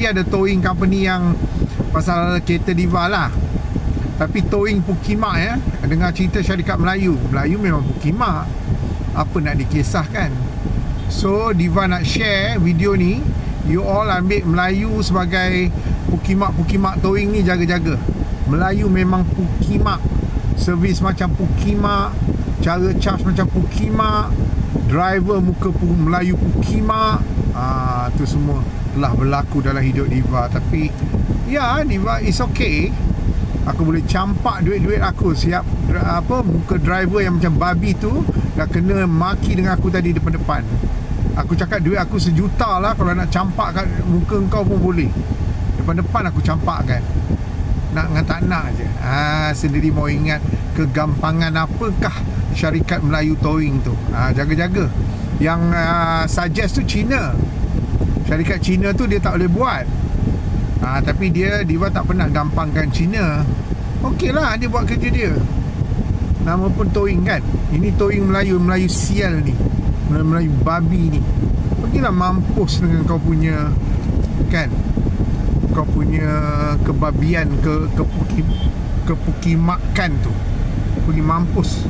Dia ada towing company yang Pasal kereta Diva lah. Tapi towing Pukimak ya. Dengar cerita syarikat Melayu. Melayu memang Pukimak. Apa nak dikisahkan? So Diva nak share video ni You all ambil Melayu sebagai Pukimak-pukimak towing ni jaga-jaga. Melayu memang Pukimak. Servis macam Pukimak Cara charge macam Pukimak Driver muka pu Melayu Pukimak Ah, tu semua telah berlaku dalam hidup Diva Tapi Ya Diva is okay. Aku boleh campak duit-duit aku. Siap apa Muka driver yang macam babi tu Dah kena maki dengan aku tadi depan-depan. Aku cakap duit aku sejuta lah. Kalau nak campak kat muka kau pun boleh. Depan-depan aku campak kan Nak dengan tak nak je. Ha, Sendiri mau ingat Kegampangan apakah Syarikat Melayu Towing tu? Ha, Jaga-jaga. Yang uh, suggest tu Cina Syarikat Cina tu dia tak boleh buat. Ha, Tapi dia Diva tak pernah gampangkan Cina Okey lah dia buat kerja dia. Nama pun towing kan? Ini towing Melayu Melayu sial ni. Melayu, Melayu babi ni. Pergilah mampus dengan kau punya Kan Kau punya kebabian ke kepuki, Kepukimakan tu. Pergi mampus